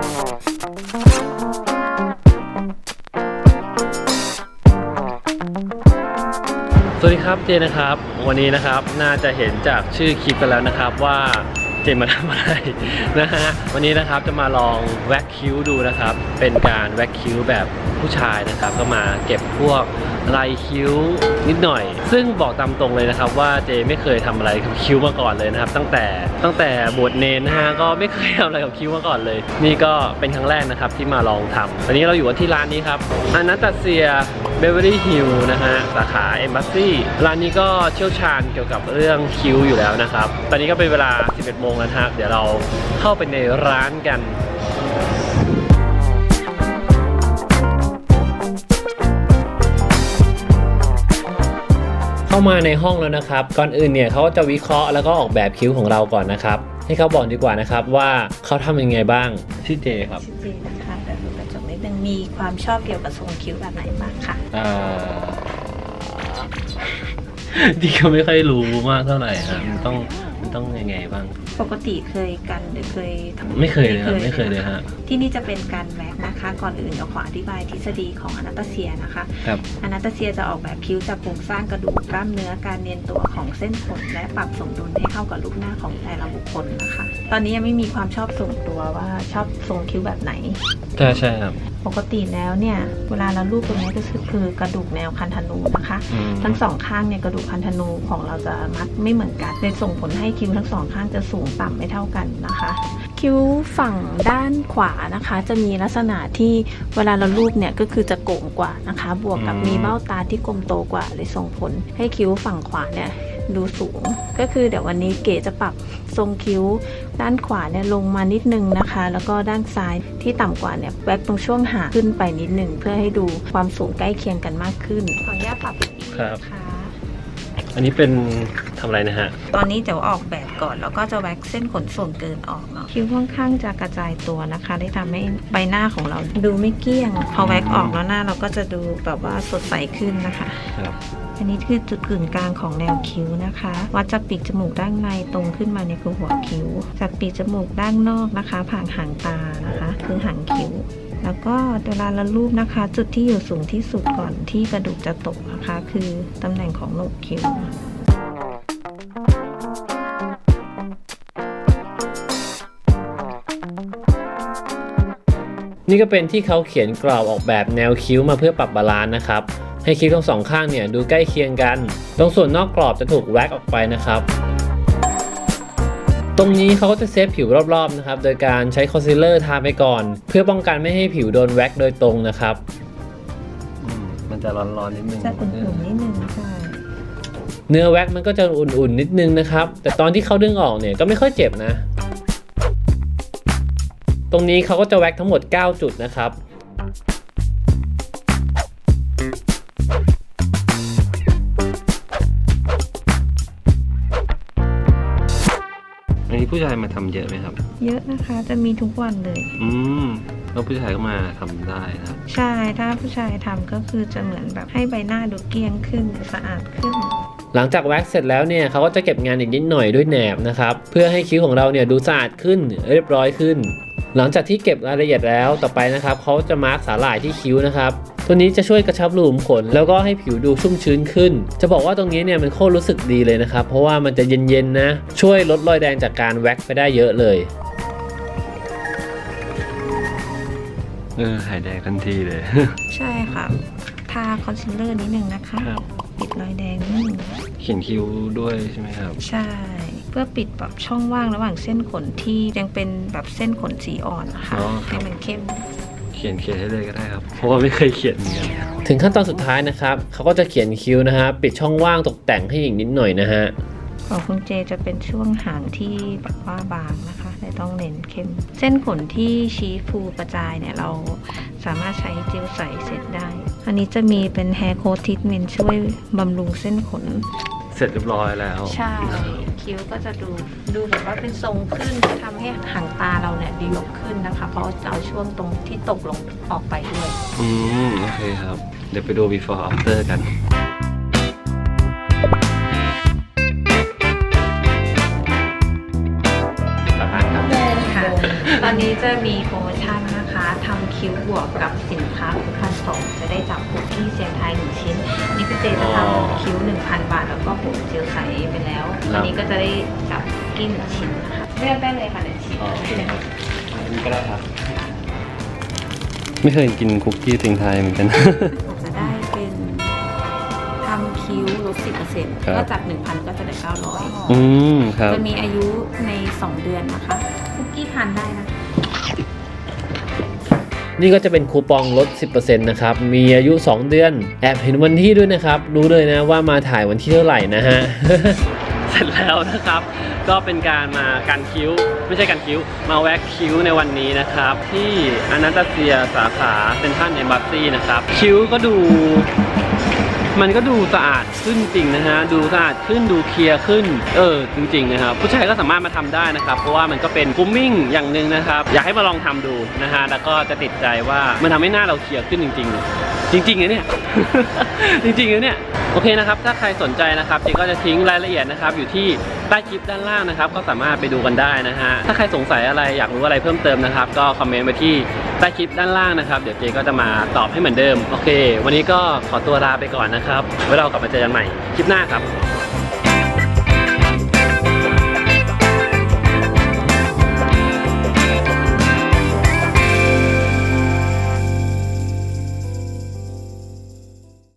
สวัสดีครับเจนะครับ วันนี้นะครับน่าจะเห็นจากชื่อคลิปกันแล้วนะครับว่า เจมาทำอะไรนะฮะวันนี้นะครับจะมาลองแว็กคิ้วดูนะครับ เป็นการแว็กคิ้วแบบผู้ชายนะครับ ก็มาเก็บพวกลายคิ้วนิดหน่อย ซึ่งบอกตามตรงเลยนะครับ ว่าเจไม่เคยทำอะไรกับคิ้วมาก่อนเลยนะครับ ตั้งแต่ตั้งแต่บวชเนนนะฮะก็ไม่เคยทำอะไรกับคิ้วมาก่อนเลย นี่ก็เป็นครั้งแรกนะครับที่มาลองทำวันนี้เราอยู่ที่ร้านนี้ครับอนาตาเซีย เบเวอรี่ฮิลนะฮะ สาขาเอมบัสซี่ร้านนี้ก็เชี่ยวชาญเกี่ยวกับเรื่องคิ้วอยู่แล้วนะครับ ตอนนี้ก็เป็นเวลา 11 โมงแล้วนะครับ เดี๋ยวเราเข้าไปในร้านกันเข้ามาในห้องแล้วนะครับ ก่อนอื่นเนี่ยเขาก็จะวิเคราะห์แล้วก็ออกแบบคิ้วของเราก่อนนะครับ ให้เขาบอกดีกว่านะครับว่าเขาทำยังไงบ้างชื่อเจครับชื่อเจนะคะแต่ ดูกระจกนิดนึงมีความชอบเกี่ยวกับทรงคิ้วแบบไหนบ้างคะอ่าที่ก็ไม่ค่อยรู้มากเท่าไหร่ฮะมันต้องมันต้องยังไงบ้าง ปกติเคยกันหรือเคยทำไม่เคยเลยครับไม่เคยเลยฮะ ที่นี่จะเป็นการแว็กนะคะ ก่อนอื่นเดี๋ยวขออธิบายทฤษฎีของอนาตาเซียนะคะครับ อนาตาเซียจะออกแบบคิ้วจากโครงสร้างกระดูกกล้ามเนื้อการเนียนตัวของเส้นขนและปรับสมดุลให้เข้ากับรูปหน้าของแต่ละบุคคลนะคะ ตอนนี้ยังไม่มีความชอบส่วนตัวว่าชอบทรงคิ้วแบบไหน ใช่ใช่ครับ ปกติแล้วเนี่ย เวลาเราลูบตรงนี้ก็คือคือกระดูกแนวคันธนูนะคะ อืม ทั้งสองข้างเนี่ยกระดูกคันธนูของเราจะมัดไม่เหมือนกันเลยส่งผลให้คิ้วทั้งสองข้างจะสูงต่ำไม่เท่ากันนะคะ คิ้วฝั่งด้านขวานะคะ จะมีลักษณะที่เวลาเราลูบเนี่ยก็คือจะโก่งกว่านะคะ บวกกับมีเบ้าตาที่กลมโตกว่าเลยส่งผลให้คิ้วฝั่งขวาเนี่ย ดูสูง ก็คือเดี๋ยววันนี้เก๋จะปรับทรงคิ้ว ด้านขวาเนี่ยลงมานิดนึงนะคะ แล้วก็ด้านซ้ายที่ต่ำกว่าเนี่ยแว็กตรงช่วงหางขึ้นไปนิดนึงเพื่อให้ดูความสูงใกล้เคียงกันมากขึ้นขออนุญาตปรับอีกครับค่ะ อันนี้เป็นทำอะไรนะฮะ ตอนนี้เดี๋ยวออกแบบก่อน แล้วก็จะแว็กเส้นขนส่วนเกินออกเนาะคิ้วค่อนข้างจะกระจายตัวนะคะได้ทำให้ใบหน้าของเราดูไม่เกลี้ยง พอแว็กออกแล้วหน้าเราก็จะดูแบบว่าสดใสขึ้นนะคะ ครับ อันนี้คือจุดกึ่งกลางของแนวคิ้วนะคะ วัดจากปีกจมูกด้านในตรงขึ้นมาเนี่ยคือหัวคิ้ว จากปีกจมูกด้านนอกนะคะ ผ่านหางตานะคะ คือหางคิ้ว แล้วก็เวลาเราลูบนะคะ จุดที่อยู่สูงที่สุดก่อนที่กระดูกจะตกนะคะ คือตำแหน่งของโหนกคิ้วนี่ก็เป็นที่เขาเขียนกรอบออกแบบแนวคิ้วมาเพื่อปรับบาลานซ์นะครับ ให้คิ้วทั้งสองข้างเนี่ยดูใกล้เคียงกัน ตรงส่วนนอกกรอบจะถูกแว็กออกไปนะครับ ตรงนี้เขาก็จะเซฟผิวรอบๆนะครับ โดยการใช้คอนซีลเลอร์ทาไปก่อน เพื่อป้องกันไม่ให้ผิวโดนแว็กโดยตรงนะครับ มันจะร้อนๆนิดนึงจะอุ่นๆนิดนึงใช่เนื้อแว็กมันก็จะอุ่นๆนิดนึงนะครับ แต่ตอนที่เขาดึงออกเนี่ยก็ไม่ค่อยเจ็บนะ ตรงนี้เขาก็จะแว็กทั้งหมด 9 จุดนะครับายมาทำเยอะไหมครับ เยอะนะคะจะมีทุกวันเลย อืมแล้วผู้ชายก็มาทำได้นะครับ ใช่ถ้าผู้ชายทำก็คือจะเหมือนแบบให้ใบหน้าดูเกลี้ยงขึ้นสะอาดขึ้นหลังจากแว็กเสร็จแล้วเนี่ยเขาก็จะเก็บงานอีกนิดหน่อยด้วยแหนบนะครับ เพื่อให้คิ้วของเราเนี่ยดูสะอาดขึ้นเรียบร้อยขึ้น หลังจากที่เก็บรายละเอียดแล้วต่อไปนะครับเขาจะมาร์กสาหร่ายที่คิ้วนะครับ ตัวนี้จะช่วยกระชับรูขุมขน แล้วก็ให้ผิวดูชุ่มชื้นขึ้น จะบอกว่าตรงนี้เนี่ยมันโคตรรู้สึกดีเลยนะครับ เพราะว่ามันจะเย็นๆนะ ช่วยลดรอยแดงจากการแว็กไปได้เยอะเลย เออ หายแดงทันทีเลย ใช่ค่ะ ทาคอนซีลเลอร์นิดนึงนะคะ ครับ ปิดรอยแดงนิดนึงเขียนคิ้วด้วยใช่ไหมครับ ใช่ เพื่อปิดแบบช่องว่างระหว่างเส้นขนที่ยังเป็นแบบเส้นขนสีอ่อนนะคะ อ๋อครับ ให้มันเข้มเขียนเขียนให้เลยก็ได้ครับ เพราะว่าไม่เคยเขียนเหมือนกันถึงขั้นตอนสุดท้ายนะครับเขาก็จะเขียนคิ้วนะฮะปิดช่องว่างตกแต่งให้อีกนิดหน่อยนะฮะของคุณเจจะเป็นช่วงหางที่แบบว่าบางนะคะเลยต้องเน้นเข้ม เส้นขนที่ชี้ฟูกระจายเนี่ยเราสามารถใช้เจลใสเสร็จได้ อันนี้จะมีเป็น hair coat treatment ช่วยบำรุงเส้นขนเสร็จเรียบร้อยแล้ว ใช่ คิ้วก็จะดูดูแบบว่าเป็นทรงขึ้นทำให้หางตาเราเนี่ยดียกขึ้นนะคะ เพราะจะเอาช่วงตรงที่ตกลงออกไปด้วย อืม โอเคครับ เดี๋ยวไปดู before after กันตอนนี้จะมีโปรโมชั่นนะคะทำคิ้วบวกกับสินค้าคุณค่า 2 จะได้จากผมที่เซียงไทย1ชิ้นนี่พี่เจจะทำคิ้ว 1,000 บาท แล้วก็ผมเจลใสไปแล้ว อันนี้ก็จะได้จับกี้หนึ่งชิ้นนะคะเลือกได้เลยค่ะหนึ่งชิ้นนี่ก็ได้ครับไม่เคยกินคุกกี้เซียงไทยเหมือนกันจะได้เป็นทำคิ้วลดสิบเปอร์เซ็นต์ก็จากหนึ่งพันก็จะได้เก้าร้อยจะมีอายุในสองเดือนนะคะคุกกี้ทานได้นะ นี่ก็จะเป็นคูปองลด 10%นะครับ มีอายุ 2 เดือน แอบเห็นวันที่ด้วยนะครับ รู้เลยนะว่ามาถ่ายวันที่เท่าไหร่นะฮะ เสร็จแล้วนะครับ ก็เป็นการมากันคิ้ว ไม่ใช่กันคิ้ว มาแว็กคิ้วในวันนี้นะครับ ที่อนาตาเซียสาขาเซนทรัลเอมบัสซีนะครับ คิ้วก็ดู มันก็ดูสะอาดขึ้นจริงนะฮะ ดูสะอาดขึ้นดูเคลียร์ขึ้น เออ จริงๆนะครับ ผู้ชายก็สามารถมาทำได้นะครับ เพราะว่ามันก็เป็นก r มมิ่งอย่างหนึ่งนะครับ อยากให้มาลองทำดูนะฮะ แล้วก็จะติดใจว่ามันทำให้หน้าเราเคลียร์ขึ้นจริง ๆ จริงๆนะเนี่ย จริงๆนะเนี่ย โอเคนะครับ ถ้าใครสนใจนะครับเจก็จะทิ้งรายละเอียดนะครับ อยู่ที่ใต้คลิปด้านล่างนะครับ ก็สามารถไปดูกันได้นะฮะ ถ้าใครสงสัยอะไรอยากรู้อะไรเพิ่มเติมนะครับ ก็คอมเมนต์ไปที่ใต้คลิปด้านล่างนะครับ เดี๋ยวเจก็จะมาตอบให้เหมือนเดิม โอเค วันนี้ก็ขอตัวลาไปก่อนนะครับ ไว้เรากลับมาเจอกันใหม่คลิปหน้าครับ